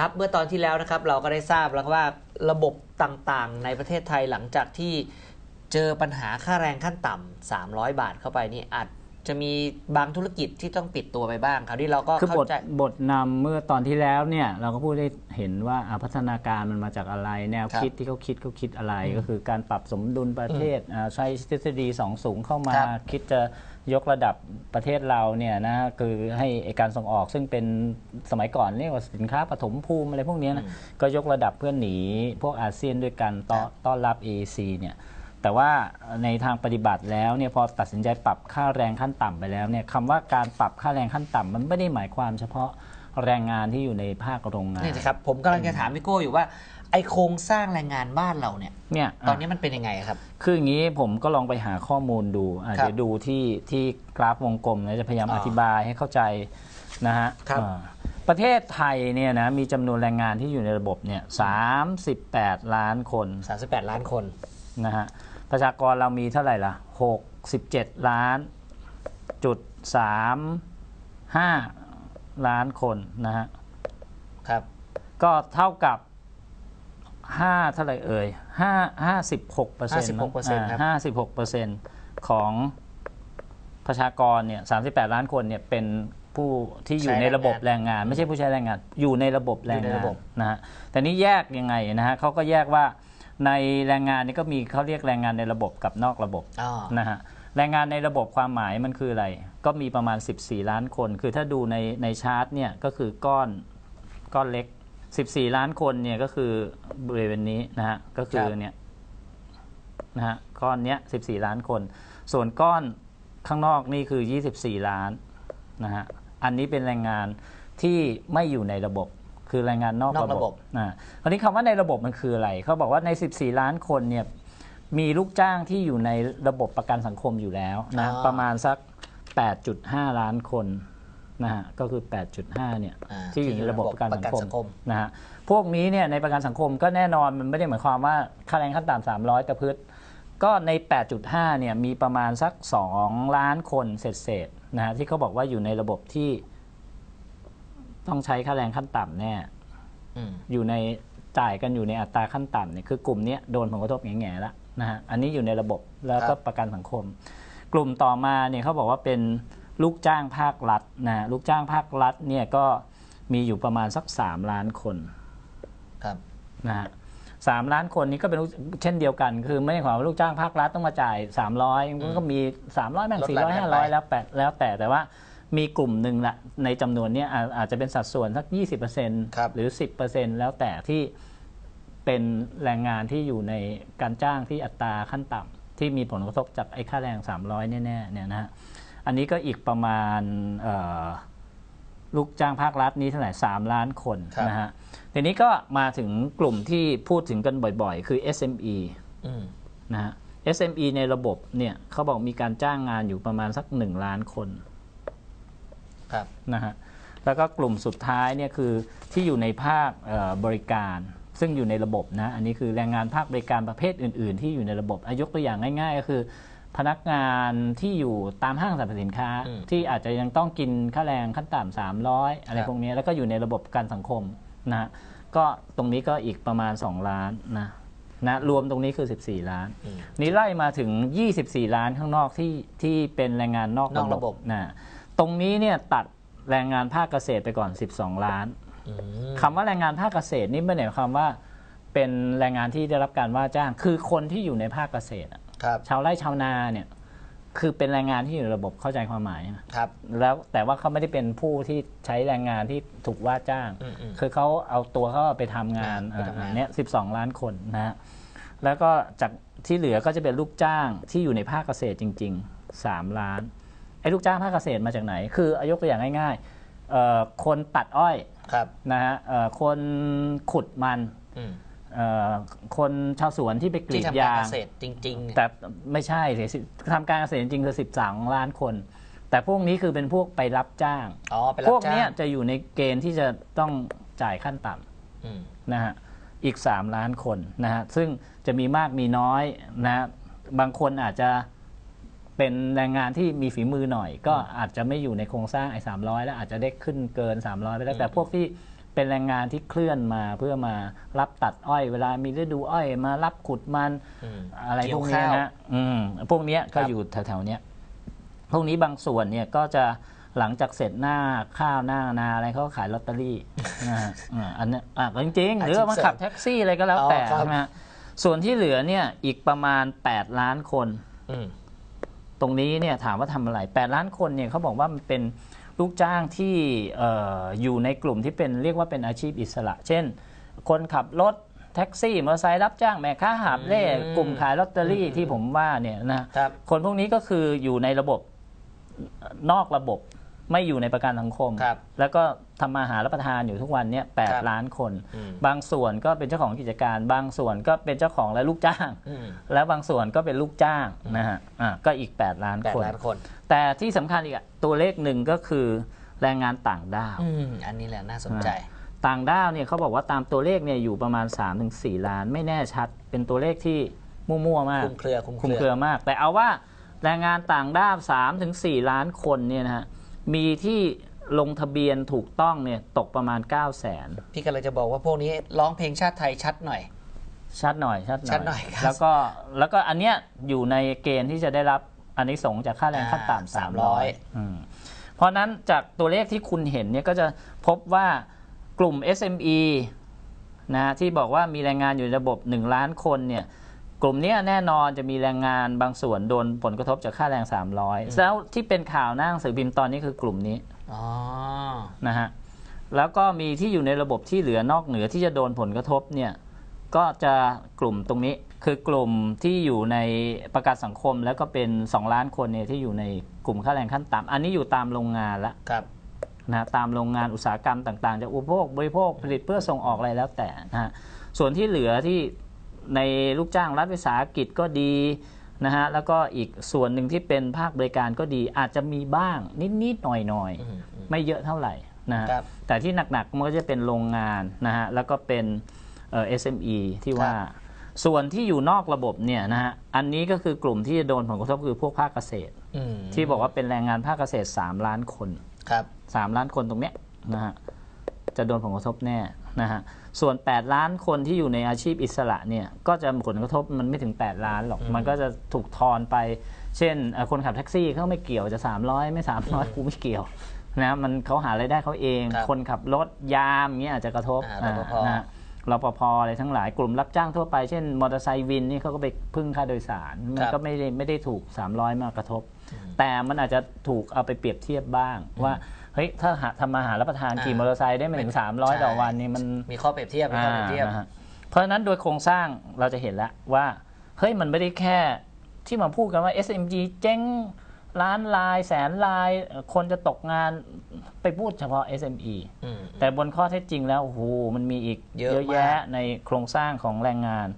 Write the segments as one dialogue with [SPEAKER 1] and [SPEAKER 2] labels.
[SPEAKER 1] ครับเมื่อตอนที่แล้วนะครับเราก็ได้ทราบแล้วว่าระบบต่างๆ ในประเทศไทยหลังจากที่เจอปัญหาค่าแรงขั้นต่ำ300 บาทเข้าไปนี่อัด จจะมีบางธุรกิจที่ต้องปิดตัวไปบ้างคราวนี้เราก็
[SPEAKER 2] คือบ
[SPEAKER 1] เข้า
[SPEAKER 2] ท
[SPEAKER 1] ใจ
[SPEAKER 2] บทนำเมื่อตอนที่แล้วเนี่ย เราก็พูดได้เห็นว่าอ่าพัฒนาการมันมาจากอะไร แนว
[SPEAKER 1] ครับ
[SPEAKER 2] คิดที่เขาคิดเขาคิดอะไร ก็คือการปรับสมดุลประเทศอ่าใช้ทฤษฎีสองสูงเข้ามา
[SPEAKER 1] ครับ
[SPEAKER 2] คิดจะยกระดับประเทศเราเนี่ยนะคือให้ไอ้การส่งออกซึ่งเป็นสมัยก่อนเรียกว่าสินค้าปฐมภูมิอะไรพวกเนี้ยนะก็ยกระดับเพื่อหนีพวกอาเซียนด้วยกันต้อนต้อนรับ AEC เนี่ย แต่ว่าในทางปฏิบัติแล้วเนี่ยพอตัดสินใจปรับค่าแรงขั้นต่ำไปแล้วเนี่ยคำว่าการปรับค่าแรงขั้นต่ำมันไม่ได้หมายความเฉพาะแรงงานที่อยู่ในภาคโรงงาน
[SPEAKER 1] นี่นะครับผมกำลังจะถามพี่โก้อยู่ว่าไอโครงสร้างแรงงานบ้านเราเนี่ย
[SPEAKER 2] เนี่ย
[SPEAKER 1] ตอนนี้มันเป็นยังไงครับ
[SPEAKER 2] คืออย่างนี้ผมก็ลองไปหาข้อมูลดูอาจ
[SPEAKER 1] ครับ
[SPEAKER 2] จะดูที่ที่กราฟวงกลมแล้วจะพยายาม
[SPEAKER 1] อ๋อ
[SPEAKER 2] อ
[SPEAKER 1] อ
[SPEAKER 2] ธิบายให้เข้าใจนะฮะ
[SPEAKER 1] ครับ
[SPEAKER 2] อ่าประเทศไทยเนี่ยนะมีจำนวนแรงงานที่อยู่ในระบบเนี่ย38 ล้านคน
[SPEAKER 1] 38 ล้านคน
[SPEAKER 2] นะฮะ ประชากรเรามีเท่าไหร่ล่ะ 67 ล้านจุด35ล้านคนนะฮะ
[SPEAKER 1] ครับ
[SPEAKER 2] ก็เท่ากับ5เท่าไหร่เอ่ย5 56เปอร์เซ็นต์
[SPEAKER 1] 56%ครับ
[SPEAKER 2] 56เปอร์เซ็นต์ของประชากรเนี่ย38ล้านคนเนี่ยเป็นผู้ที่อยู่ในระบบแรงงาน ไม่ใช่ผู้ใช้แรงงาน อยู่ในระบบแรง
[SPEAKER 1] อยู่ใน
[SPEAKER 2] งาน
[SPEAKER 1] ระบบ
[SPEAKER 2] นะฮะแต่นี้แยกยังไงนะฮะเขาก็แยกว่า ในแรงงานนี่ก็มีเขาเรียกแรงงานในระบบกับนอกระบบ
[SPEAKER 1] อ๋อ
[SPEAKER 2] นะฮะแรงงานในระบบความหมายมันคืออะไร ก็มีประมาณ 14 ล้านคน คือถ้าดูในในชาร์ตเนี่ยก็คือก้อนก้อนเล็ก 14 ล้านคนเนี่ยก็คือบริเวณนี้นะฮะก็คือ
[SPEAKER 1] ครับ
[SPEAKER 2] เนี่ยนะฮะก้อนเนี้ย 14 ล้านคน ส่วนก้อนข้างนอกนี่คือ 24 ล้านนะฮะอันนี้เป็นแรงงานที่ไม่อยู่ในระบบ คือแรงงานนอก
[SPEAKER 1] นอก
[SPEAKER 2] ระ
[SPEAKER 1] ระ
[SPEAKER 2] บบบบนะคราวนี้คำว่าในระบบมันคืออะไร เขาบอกว่าใน 14 ล้านคนเนี่ยมีลูกจ้างที่อยู่ในระบบประกันสังคมอยู่แล้วนะ
[SPEAKER 1] อ๋อ
[SPEAKER 2] ประมาณสัก 8.5 ล้านคนนะฮะก็คือ 8.5 เนี่ย
[SPEAKER 1] อ่า
[SPEAKER 2] ที่อยู่ในระบบประกัน
[SPEAKER 1] ประกันสั
[SPEAKER 2] สั
[SPEAKER 1] ง
[SPEAKER 2] ง
[SPEAKER 1] ค
[SPEAKER 2] ค
[SPEAKER 1] ม
[SPEAKER 2] มนะฮะ พวกนี้เนี่ยในประกันสังคมก็แน่นอนมันไม่ได้หมายความว่าค่าแรงขั้นต่ำ300ตะพืชก็ใน 8.5 เนี่ยมีประมาณสัก 2 ล้านคนเศษๆนะฮะที่เขาบอกว่าอยู่ในระบบที่ ต้องใช้ค่าแรงขั้นต่ำแน่
[SPEAKER 1] อืม
[SPEAKER 2] อยู่ในจ่ายกันอยู่ในอัตราขั้นต่ำเนี่ยคือกลุ่มเนี้ยโดนผลกระทบแง่ๆแล้วนะฮะอันนี้อยู่ในระบบแล้วก็
[SPEAKER 1] ครับ
[SPEAKER 2] ประกันสังคม กลุ่มต่อมาเนี่ยเขาบอกว่าเป็นลูกจ้างภาครัฐนะฮะลูกจ้างภาครัฐเนี่ยก็มีอยู่ประมาณสัก 3 ล้านคน
[SPEAKER 1] ครับ
[SPEAKER 2] นะฮะสามล้านคนนี้ก็เป็นลูกเช่นเดียวกัน คือไม่ได้ความว่าลูกจ้างภาครัฐต้องมาจ่าย 300มันก็มี 300แบ่ง
[SPEAKER 1] ลดหลั่นกันไป
[SPEAKER 2] 400 500 แล้วแต่แล้วแต่แต่ว่า มีกลุ่มหนึ่งละในจำนวนเนี้ยอาอาจจะเป็นสัดส่วนสัก 20%
[SPEAKER 1] ครับ
[SPEAKER 2] หรือ 10%แล้วแต่ที่เป็นแรงงานที่อยู่ในการจ้างที่อัตราขั้นต่ำที่มีผลกระทบจากไอ้ค่าแรง 300 แน่ๆเนี่ยนะฮะอันนี้ก็อีกประมาณเอ่อลูกจ้างภาครัฐนี้เท่าไหร่3ล้านคน
[SPEAKER 1] ครับ
[SPEAKER 2] นะฮะ ทีนี้ก็มาถึงกลุ่มที่พูดถึงกันบ่อยๆ คือ SME
[SPEAKER 1] อืม
[SPEAKER 2] นะฮะ SME ในระบบเนี่ยเขาบอกมีการจ้างงานอยู่ประมาณสัก1ล้านคน
[SPEAKER 1] ครับ
[SPEAKER 2] นะฮะแล้วก็กลุ่มสุดท้ายเนี่ยคือที่อยู่ในภาคเอ่อบริการ ซึ่งอยู่ในระบบนะอันนี้คือแรงงานภาคบริการประเภทอื่น ๆ ที่อยู่ในระบบอายกตัวอย่างง่าย ๆ ก็คือ พนักงานที่อยู่ตามห้างสรรพสินค้า
[SPEAKER 1] อืม
[SPEAKER 2] ที่อาจจะยังต้องกินค่าแรงขั้นต่ำสามร้อยอะไร
[SPEAKER 1] ครับ
[SPEAKER 2] พวกนี้แล้วก็อยู่ในระบบประกันสังคมนะฮะก็ตรงนี้ก็อีกประมาณ 2 ล้านนะนะรวมตรงนี้คือ 14 ล้าน
[SPEAKER 1] อืม
[SPEAKER 2] นี่ไล่มาถึง 24 ล้านข้างนอกที่ที่เป็นแรงงานนอก
[SPEAKER 1] นอกระบบ
[SPEAKER 2] นะ ตรงนี้เนี่ยตัดแรงงานภาคเกษตรไปก่อน 12 ล้าน
[SPEAKER 1] อืม
[SPEAKER 2] คำว่าแรงงานภาคเกษตรนี่ไม่ได้หมายความว่าเป็นแรงงานที่ได้รับการว่าจ้าง คือคนที่อยู่ในภาคเกษตรอะ
[SPEAKER 1] ครับ
[SPEAKER 2] ชาวไร่ชาวนาเนี่ยคือเป็นแรงงานที่อยู่ในระบบเข้าใจความหมายนะ
[SPEAKER 1] ครับ
[SPEAKER 2] แล้วแต่ว่าเขาไม่ได้เป็นผู้ที่ใช้แรงงานที่ถูกว่าจ้าง
[SPEAKER 1] อืมอืม
[SPEAKER 2] คือเขาเอาตัวเขาไปทำงาน
[SPEAKER 1] อ่าไปทำงาน
[SPEAKER 2] อ่าเนี่ยสิบสองล้านคนนะฮะแล้วก็จากที่เหลือก็จะเป็นลูกจ้างที่อยู่ในภาคเกษตรจริงๆสามล้าน ไอ้ลูกจ้างภาคเกษตรมาจากไหน คือเอายกตัวอย่างง่ายๆเอ่อคนตัดอ้อย
[SPEAKER 1] ครับ
[SPEAKER 2] นะฮะเอ่อคนขุดมัน
[SPEAKER 1] อืม
[SPEAKER 2] เอ่อคนชาวสวนที่ไปกรี
[SPEAKER 1] ที่
[SPEAKER 2] ด
[SPEAKER 1] ทำการ
[SPEAKER 2] ยาง
[SPEAKER 1] เกษตรจริงๆเนี่ย
[SPEAKER 2] แต่ไม่ใช่สิสิทำการเกษตรจริงๆคือ12ล้านคน แต่พวกนี้คือเป็นพวกไปรับจ้าง
[SPEAKER 1] อ๋อไปรับ
[SPEAKER 2] พวก
[SPEAKER 1] จ้าง
[SPEAKER 2] เนี้ยจะอยู่ในเกณฑ์ที่จะต้องจ่ายขั้นต่
[SPEAKER 1] อืมำ
[SPEAKER 2] นะฮะอีก 3 ล้านคนนะฮะซึ่งจะมีมากมีน้อยนะฮะบางคนอาจจะ เป็นแรงงานที่มีฝีมือหน่อย ก็อาจจะไม่อยู่ในโครงสร้างไอ้สามแล้วอาจจะได้ขึ้นเกิน 300 ไปแล้วแต่พวกที่เป็นแรงงานที่เคลื่อนมาเพื่อมารับตัดอ้อย เวลามีฤดูอ้อยมารับขุดมัน
[SPEAKER 1] อืม
[SPEAKER 2] อะไรพวก
[SPEAKER 1] เกี่
[SPEAKER 2] นี้
[SPEAKER 1] ยวข้าว
[SPEAKER 2] นะอืมพวกเนี้ย
[SPEAKER 1] ครั
[SPEAKER 2] ก็
[SPEAKER 1] บ
[SPEAKER 2] อยู่แถวๆเนี้ยพวกนี้บางส่วนเนี่ยก็จะหลังจากเสร็จหน้าข้าวหน้านาอะไรเขาก็ขายลอตเตอรี่นะฮะอ่าอันเนี้ยอะจริงๆ หรือว่ามาขับแท็กซี่อะไรก็แล้วแต่
[SPEAKER 1] อ๋อครับ
[SPEAKER 2] ใช่ไหมฮะส่วนที่เหลือเนี่ยอีกประมาณ 8 ล้านคน
[SPEAKER 1] อืม
[SPEAKER 2] ตรงนี้เนี่ยถามว่าทำอะไร 8 ล้านคนเนี่ยเขาบอกว่ามันเป็นลูกจ้างที่เอออยู่ในกลุ่มที่เป็นเรียกว่าเป็นอาชีพอิสระ เช่น คนขับรถแท็กซี่มอเตอร์ไซค์รับจ้างแม่ค้าหาบเล่
[SPEAKER 1] อืม
[SPEAKER 2] กลุ่มขายลอตเตอรี่
[SPEAKER 1] อืม
[SPEAKER 2] ที่ผมว่าเนี่ยนะครับคนพวกนี้ก็คืออยู่ในระบบนอกระบบไม่อยู่ในประกันสังคม
[SPEAKER 1] ครับ
[SPEAKER 2] แล้วก็ ทำมาหารับประทานอยู่ทุกวันเนี่ยแปด
[SPEAKER 1] ครับ
[SPEAKER 2] ล้านคน
[SPEAKER 1] อืม
[SPEAKER 2] บางส่วนก็เป็นเจ้าของกิจการ บางส่วนก็เป็นเจ้าของและลูกจ้าง
[SPEAKER 1] อืม
[SPEAKER 2] แล้วบางส่วนก็เป็นลูกจ้างนะฮะอะก็อีก 8 ล้าน
[SPEAKER 1] แปด
[SPEAKER 2] คน
[SPEAKER 1] ล้านคน
[SPEAKER 2] แต่ที่สำคัญอีกอะตัวเลขหนึ่งก็คือแรงงานต่างด้าว
[SPEAKER 1] อืมอันนี้แหละน่าสนใจ
[SPEAKER 2] ต่างด้าวเนี่ยเขาบอกว่าตามตัวเลขเนี่ยอยู่ประมาณ 3-4 ล้านไม่แน่ชัด เป็นตัวเลขที่มั่วๆมาก
[SPEAKER 1] คลุมเครือคลุม
[SPEAKER 2] คลุม
[SPEAKER 1] เค
[SPEAKER 2] เค
[SPEAKER 1] รือ
[SPEAKER 2] รือมาก แต่เอาว่าแรงงานต่างด้าว3-4 ล้านคนเนี่ยนะฮะมีที่ ลงทะเบียนถูกต้องเนี่ยตกประมาณ 9 0 0 0 0น
[SPEAKER 1] พี่กำลังจะบอกว่าพวกนี้ร้องเพลงชาติไทยชัดหน่อย
[SPEAKER 2] ชัดหน่อยชัดหน่อย
[SPEAKER 1] ชัดหน่อยครับ
[SPEAKER 2] แล้วก็แล้วก็อันเนี้ยอยู่ในเกณฑ์ที่จะได้รับอันนี้สงส์จากค่าแรงขั้นต่ำ
[SPEAKER 1] อ่า
[SPEAKER 2] 300อืมเพราะนั้นจากตัวเลขที่คุณเห็นเนี่ยก็จะพบว่ากลุ่ม SME นะที่บอกว่ามีแรงงานอยู่ในระบบ 1 ล้านคนเนี่ย กลุ่มเนี้ยแน่นอนจะมีแรงงานบางส่วนโดนผลกระทบจากค่าแรง 300 แล้วที่เป็นข่าวหน้าหนังสือพิมพ์ตอนนี้คือกลุ่มนี้
[SPEAKER 1] อ๋อ
[SPEAKER 2] นะฮะแล้วก็มีที่อยู่ในระบบที่เหลือนอกเหนือที่จะโดนผลกระทบเนี่ยก็จะกลุ่มตรงนี้คือกลุ่มที่อยู่ในประกันสังคมแล้วก็เป็น 2 ล้านคนเนี่ยที่อยู่ในกลุ่มค่าแรงขั้นต่ำอันนี้อยู่ตามโรงงานละ
[SPEAKER 1] ครับ
[SPEAKER 2] นะฮะตามโรงงานอุตสาหกรรมต่างๆ จะอุปโภคบริโภคผลิตเพื่อส่งออกอะไรแล้วแต่นะฮะส่วนที่เหลือที่ ในลูกจ้างรัฐวิสาหกิจก็ดีนะฮะแล้วก็อีกส่วนหนึ่งที่เป็นภาคบริการก็ดีอาจจะมีบ้างนิดๆหน่อยๆ
[SPEAKER 1] อืมอืม
[SPEAKER 2] ไม่เยอะเท่าไหร่นะฮะ
[SPEAKER 1] ครับ
[SPEAKER 2] แต่ที่หนักๆมันก็จะเป็นโรงงานนะฮะแล้วก็เป็นเอ่อ SME ที่ว่าส่วนที่อยู่นอกระบบเนี่ยนะฮะอันนี้ก็คือกลุ่มที่จะโดนผลกระทบคือพวกภาคเกษตร
[SPEAKER 1] อืม
[SPEAKER 2] ที่บอกว่าเป็นแรงงานภาคเกษตร 3 ล้านคน
[SPEAKER 1] ครับ
[SPEAKER 2] 3ล้านคนตรงเนี้ยนะฮะ จะโดนผลกระทบแน่นะฮะส่วน 8 ล้านคนที่อยู่ในอาชีพอิสระเนี่ยก็จะผลกระทบมันไม่ถึง 8 ล้านหรอก มันก็จะถูกทอนไป เช่นเอ่อคนขับแท็กซี่เขาไม่เกี่ยวจะ 300 ไม่ 300กูไม่เกี่ยวนะมันเขาหารายได้เขาเอง
[SPEAKER 1] ครับ
[SPEAKER 2] คนขับรถยามอย่างเงี้ยอาจจะกระทบ
[SPEAKER 1] อ่ารปภ
[SPEAKER 2] นะฮะรปภอะไรทั้งหลายกลุ่มรับจ้างทั่วไปเช่นมอเตอร์ไซค์วินนี่เขาก็ไปพึ่งค่าโดยสาร มันก็ไม่ได้ไม่ได้ถูก 300 มากระทบ แต่มันอาจจะถูกเอาไปเปรียบเทียบบ้างว่าเฮ้ยถ้าหาทำมาหารับประทาน
[SPEAKER 1] อ่า
[SPEAKER 2] ขี่มอเตอร์ไซค์ได้ไม่ถึง300ต่อวันนี่มัน
[SPEAKER 1] มีข้อเปรียบเทียบมีข้อเปรียบเทียบ
[SPEAKER 2] อ่านะฮะเพราะฉะนั้นโดยโครงสร้างเราจะเห็นแล้วว่าเฮ้ยมันไม่ได้แค่ที่มาพูดกันว่า SMG เจ๊งล้านลายแสนลายเอ่อคนจะตกงานไปพูดเฉพาะ SME
[SPEAKER 1] อืม
[SPEAKER 2] แต่บนข้อเท็จจริงแล้วโอ้โหมันมีอีก
[SPEAKER 1] เยอะ
[SPEAKER 2] เยอะแยะในโครงสร้างของแรงงาน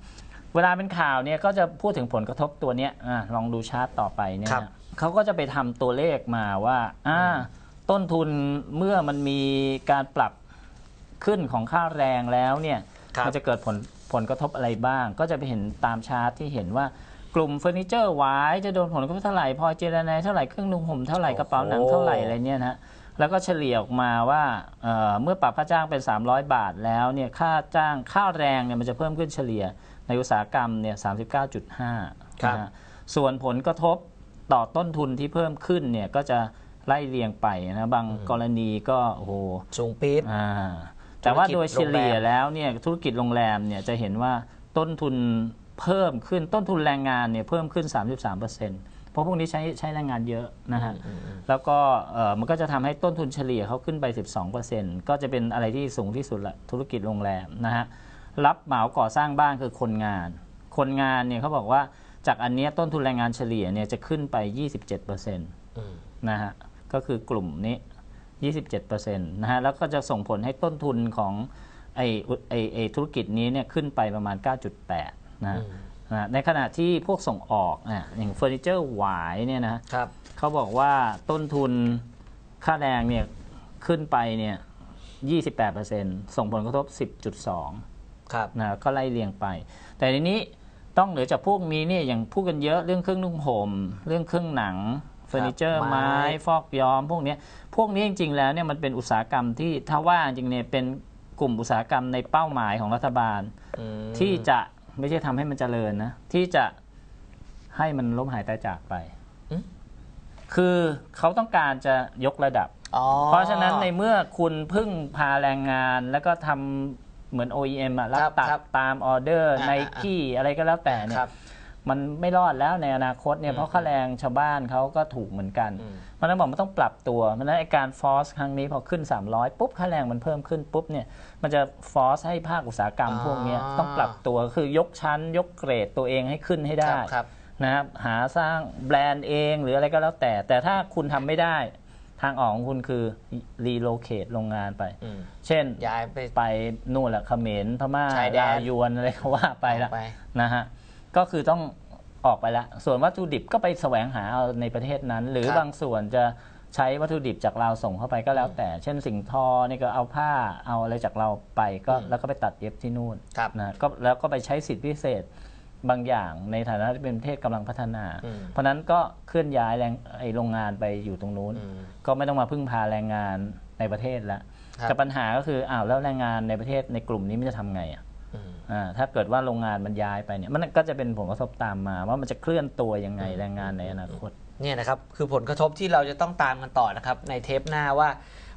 [SPEAKER 2] เวลาเป็นข่าวเนี่ยก็จะพูดถึงผลกระทบตัวเนี้ยอะลองดูชาร์ตต่อไปเนี่ย
[SPEAKER 1] ครับ
[SPEAKER 2] นะเขาก็จะไปทำตัวเลขมาว่าอ่า ต้นทุนเมื่อมันมีการปรับขึ้นของค่าแรงแล้วเนี่ย
[SPEAKER 1] ครับ
[SPEAKER 2] มันจะเกิดผลผลกระทบอะไรบ้าง ก็จะไปเห็นตามชาร์ตที่เห็นว่ากลุ่มเฟอร์นิเจอร์หวายจะโดนผลกระทบเท่าไหร่พลอยเจรไนเท่าไหร่เครื่องนุ่งห่มเท่าไหร่กระเป๋าหนังเท่าไหร่อะไรเนี่ยนะแล้วก็เฉลี่ยออกมาว่าเอ่อเมื่อปรับค่าจ้างเป็น 300 บาทแล้วเนี่ยค่าจ้างค่าแรงเนี่ยมันจะเพิ่มขึ้นเฉลี่ยในอุตสาหกรรมเนี่ย39.5
[SPEAKER 1] ครับ
[SPEAKER 2] นะฮะส่วนผลกระทบต่อต้นทุนที่เพิ่มขึ้นเนี่ยก็จะ ไล่เรียงไปนะบางกรณีก็โอ้โห
[SPEAKER 1] สูงปี๊ด
[SPEAKER 2] อ่าแต่ว่าโดยเฉลี่ย
[SPEAKER 1] โรงแรม
[SPEAKER 2] แล้วเนี่ยธุรกิจโรงแรมเนี่ยจะเห็นว่าต้นทุนเพิ่มขึ้นต้นทุนแรงงานเนี่ยเพิ่มขึ้น 33%เพราะพวกนี้ใช้ใช้แรงงานเยอะนะฮะแล้วก็เอ่อมันก็จะทำให้ต้นทุนเฉลี่ยเขาขึ้นไป 12%ก็จะเป็นอะไรที่สูงที่สุดละธุรกิจโรงแรมนะฮะรับเหมาก่อสร้างบ้านคือคนงาน คนงานเนี่ยเขาบอกว่าจากอันเนี้ยต้นทุนแรงงานเฉลี่ยเนี่ยจะขึ้นไป 27%นะฮะ ก็คือกลุ่มนี้ 27%นะฮะแล้วก็จะส่งผลให้ต้นทุนของไอ้อุไอ้ไอ้ธุรกิจนี้เนี่ยขึ้นไปประมาณ 9.8นะฮะนะฮะในขณะที่พวกส่งออกอะอย่างเฟอร์นิเจอร์หวายเนี่ยนะ
[SPEAKER 1] ครับ
[SPEAKER 2] เขาบอกว่าต้นทุนค่าแรงเนี่ยขึ้นไปเนี่ย28%ส่งผลกระทบ 10.2
[SPEAKER 1] ครับ
[SPEAKER 2] นะก็ไล่เรียงไป แต่ทีนี้ต้องเหนือจากพวกนี้เนี่ยอย่างพูดกันเยอะเรื่องเครื่องนุ่งห่ม เรื่องเครื่องหนังเฟอร์นิเจอร์
[SPEAKER 1] ไม้
[SPEAKER 2] ไม้ฟอกย้อมพวกเนี้ยพวกนี้จริง ๆ แล้วเนี่ยมันเป็นอุตสาหกรรมที่ถ้าว่าจริงๆเนี่ยเป็นกลุ่มอุตสาหกรรมในเป้าหมายของรัฐบาล
[SPEAKER 1] อืม
[SPEAKER 2] ที่จะไม่ใช่ทำให้มันเจริญนะ ที่จะให้มันล้มหายตายจากไป คือเขาต้องการจะยกระดับ
[SPEAKER 1] อ๋อ
[SPEAKER 2] เพราะฉะนั้นในเมื่อคุณพึ่งพาแรงงานแล้วก็ทำเหมือน OEM อะรับ
[SPEAKER 1] ครับ
[SPEAKER 2] ตัด
[SPEAKER 1] ครับ
[SPEAKER 2] ตามออเดอร์
[SPEAKER 1] อ่า
[SPEAKER 2] ไนกี้อะไรก็แล้วแต่เนี่
[SPEAKER 1] ค
[SPEAKER 2] ย
[SPEAKER 1] รับ
[SPEAKER 2] มันไม่รอดแล้วในอนาคตเนี่
[SPEAKER 1] อื
[SPEAKER 2] ย
[SPEAKER 1] ม
[SPEAKER 2] เพราะค่าแรงชาวบ้านเขาก็ถูกเหมือนกัน
[SPEAKER 1] อืม
[SPEAKER 2] เพราะฉะนั้นบอกมันต้องปรับตัวเพราะฉะนั้นไอการฟอสครั้งนี้พอขึ้น 300 ปุ๊บค่าแรงมันเพิ่มขึ้นปุ๊บเนี่ยมันจะฟอสให้ภาคอุตสาหกรรม
[SPEAKER 1] อ๋อ
[SPEAKER 2] พวกเนี้ยต้องปรับตัวคือยกชั้น ยกเกรดตัวเองให้ขึ้นให้
[SPEAKER 1] ค
[SPEAKER 2] ได้
[SPEAKER 1] รับครับ
[SPEAKER 2] นะครับหาสร้างแบรนด์เองหรืออะไรก็แล้วแต่ แต่ถ้าคุณทำไม่ได้ทางออกของคุณคือรีโลเคทโรงงานไป
[SPEAKER 1] อืม
[SPEAKER 2] เช่น
[SPEAKER 1] ย้ายไป
[SPEAKER 2] ไปนู่นแหละเขมรพม่า
[SPEAKER 1] ชายแดน
[SPEAKER 2] ลาวยวนอะไรก็ว่าไปละ
[SPEAKER 1] ออกไป
[SPEAKER 2] นะฮะ ก็คือต้องออกไปละ ส่วนวัตถุดิบก็ไปแสวงหาเอาในประเทศนั้น หรือ
[SPEAKER 1] ครับ
[SPEAKER 2] บางส่วนจะใช้วัตถุดิบจากเราส่งเข้าไปก็แล้วแต่ เช่นสิ่งทอนี่ก็เอาผ้าเอาอะไรจากเราไปก็
[SPEAKER 1] อืม
[SPEAKER 2] แล้วก็ไปตัดเย็บที่นู่น
[SPEAKER 1] ครับ
[SPEAKER 2] นะก็แล้วก็ไปใช้สิทธิพิเศษบางอย่างในฐานะที่เป็นประเทศกำลังพัฒนา
[SPEAKER 1] อืม
[SPEAKER 2] เพราะฉะนั้นก็เคลื่อนย้ายแรงไอโรงงานไปอยู่ตรงนู้น
[SPEAKER 1] อืม
[SPEAKER 2] ก็ไม่ต้องมาพึ่งพาแรงงานในประเทศแล้ว
[SPEAKER 1] ครับ
[SPEAKER 2] แต่ปัญหาก็คืออ้าวแล้วแรงงานในประเทศในกลุ่มนี้มันจะทำไงอะ
[SPEAKER 1] อืม
[SPEAKER 2] อ่า ถ้าเกิดว่าโรงงานมันย้ายไปเนี่ยมันก็จะเป็นผลกระทบตามมา ว่ามันจะเคลื่อนตัวยังไง
[SPEAKER 1] อืม
[SPEAKER 2] แรงงานในอนาคต
[SPEAKER 1] เนี่ยนะครับคือผลกระทบที่เราจะต้องตามกันต่อนะครับในเทปหน้าว่า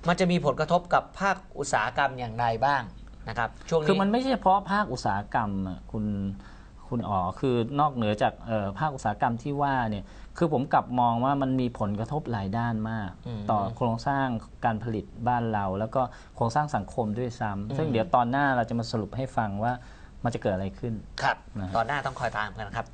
[SPEAKER 1] มันจะมีผลกระทบกับภาคอุตสาหกรรมอย่างไรบ้างนะครับช่วงนี้
[SPEAKER 2] คือมันไม่ใช่เฉพาะภาคอุตสาหกรรมอะคุณ คุณอ๋อคือนอกเหนือจากเอ่อภาคอุตสาหกรรมที่ว่าเนี่ยคือผมกลับมองว่ามันมีผลกระทบหลายด้านมาก
[SPEAKER 1] อืม
[SPEAKER 2] ต่อโครงสร้างการผลิตบ้านเรา แล้วก็โครงสร้างสังคมด้วยซ้ำซึ่ง
[SPEAKER 1] อืม
[SPEAKER 2] เดี๋ยวตอนหน้าเราจะมาสรุปให้ฟังว่ามันจะเกิดอะไรขึ้น
[SPEAKER 1] ครับ
[SPEAKER 2] นะฮะ
[SPEAKER 1] ตอนหน้าต้องคอยตามกันครับ